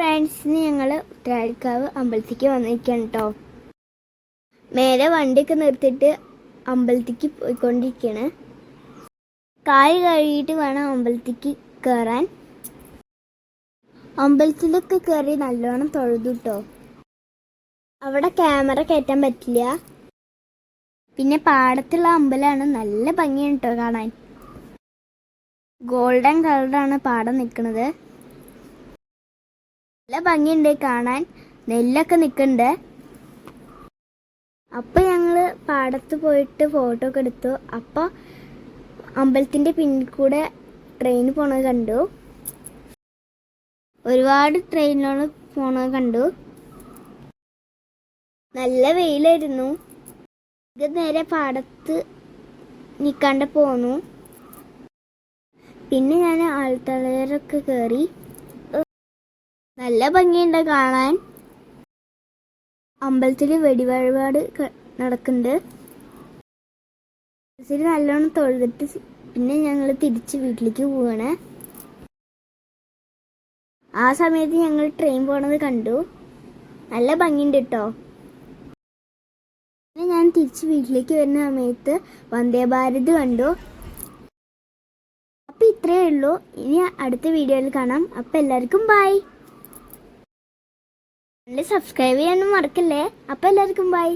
ഗൈസിന് ഞങ്ങൾ ഉത്തരാഴിക്കാവ് അമ്പലത്തിക്ക് വന്നിരിക്കുകയാണ് കേട്ടോ മേലെ വണ്ടിയൊക്കെ നിർത്തിയിട്ട് അമ്പലത്തിക്ക് പോയിക്കൊണ്ടിരിക്കുകയാണ് കായ് കഴുകിയിട്ട് വേണം അമ്പലത്തിക്ക് കയറാൻ അമ്പലത്തിലൊക്കെ കയറി നല്ലോണം തൊഴുതു കേട്ടോ അവിടെ ക്യാമറ കയറ്റാൻ പറ്റില്ല. പിന്നെ പാടത്തുള്ള അമ്പലമാണ് നല്ല ഭംഗിയാണ് കേട്ടോ കാണാൻ. ഗോൾഡൻ കളറാണ് പാടം നിൽക്കുന്നത്. നല്ല ഭംഗിയുണ്ട് കാണാൻ. നെല്ലൊക്കെ നിൽക്കുന്നുണ്ട് അപ്പം ഞങ്ങൾ പാടത്ത് പോയിട്ട് ഫോട്ടോ ഒക്കെ എടുത്തു. അപ്പോൾ അമ്പലത്തിന്റെ പിന്നിൽ കൂടെ ട്രെയിൻ പോണത് കണ്ടു. ഒരുപാട് ട്രെയിനിലാണ് പോണത് കണ്ടു. നല്ല വെയിലായിരുന്നു. നേരെ പാടത്ത് നിൽക്കാണ്ട് പോന്നു. പിന്നെ ഞാൻ ആൾത്തളയറൊക്കെ കയറി നല്ല ഭംഗിയുണ്ട് കാണാൻ. അമ്പലത്തിൽ വെടിവഴിപാട് നടക്കുന്നുണ്ട്. അമ്പലത്തിൽ നല്ലോണം തൊഴുതിട്ട് പിന്നെ ഞങ്ങൾ തിരിച്ച് വീട്ടിലേക്ക് പോവാണ്. ആ സമയത്ത് ഞങ്ങൾ ട്രെയിൻ പോണത് കണ്ടു. നല്ല ഭംഗിയുണ്ട് കേട്ടോ പിന്നെ ഞാൻ തിരിച്ച് വീട്ടിലേക്ക് വരുന്ന സമയത്ത് വന്ദേ ഭാരത് കണ്ടു. അപ്പം ഇത്രയേ ഉള്ളൂ. ഇനി അടുത്ത വീഡിയോയിൽ കാണാം. അപ്പം എല്ലാവർക്കും ബൈ സബ്സ്ക്രൈബ് ചെയ്യാനും മറക്കല്ലേ? അപ്പം എല്ലാവർക്കും ബൈ